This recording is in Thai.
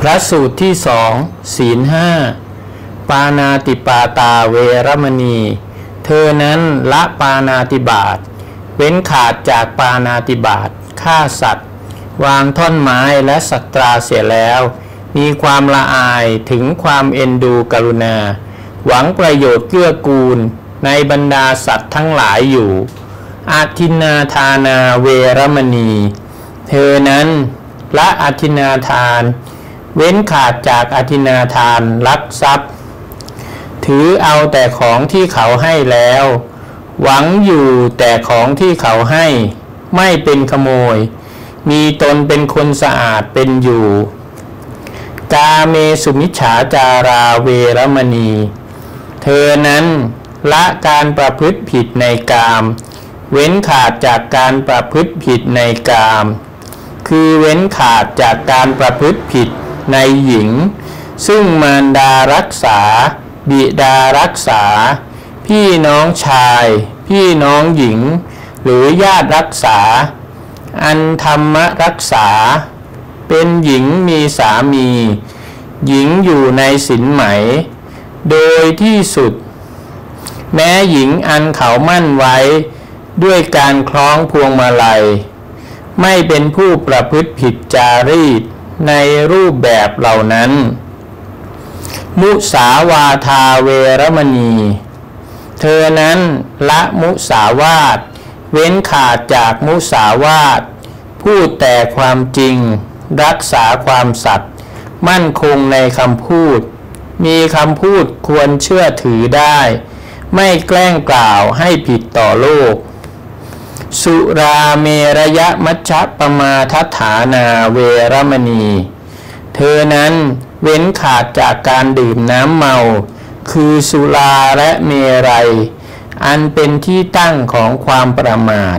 พระสูตรที่สองศีลห้าปานาติปาตาเวรมณี เธอนั้นละปานาติบาตเว้นขาดจากปานาติบาตฆ่าสัตว์ วางท่อนไม้และสัตราเสียแล้ว มีความละอายถึงความเอ็นดูกรุณา หวังประโยชน์เกื้อกูล ในบรรดาสัตว์ทั้งหลายอยู่ อาทินาทานาเวรมณี เธอนั้นละอาทินาทาน เว้นขาดจากอาทินาทานลักทรัพย์ ถือเอาแต่ของที่เขาให้แล้ว หวังอยู่แต่ของที่เขาให้ ไม่เป็นขโมย มีตนเป็นคนสะอาดเป็นอยู่ กาเมสุมิฉาจาราเวรมณี เธอนั้นละการประพฤติผิดในกาม เว้นขาดจากการประพฤติผิดในกาม คือเว้นขาดจากการประพฤติผิด ในหญิง ซึ่งมารดารักษา บิดารักษา พี่น้องชาย พี่น้องหญิง หรือญาติรักษา อันธรรมรักษา เป็นหญิงมีสามี หญิงอยู่ในสินไหม โดยที่สุด แม้หญิงอันเขามั่นไว้ ด้วยการคล้องพวงมาลัย ไม่เป็นผู้ประพฤติผิดจารีต ในรูปแบบเหล่านั้น มุสาวาทาเวรมณี เธอนั้นละมุสาวาท เว้นขาดจากมุสาวาท พูดแต่ความจริง รักษาความสัตย์มั่นคงในคำพูด มีคำพูดควรเชื่อถือได้ ไม่แกล้งกล่าวให้ผิดต่อโลก สุราเมรยะมัชฌปมาทัฐานาเวรมณี เธอนั้นเว้นขาดจากการดื่มน้ำเมา คือสุราและเมรัย อันเป็นที่ตั้งของความประมาท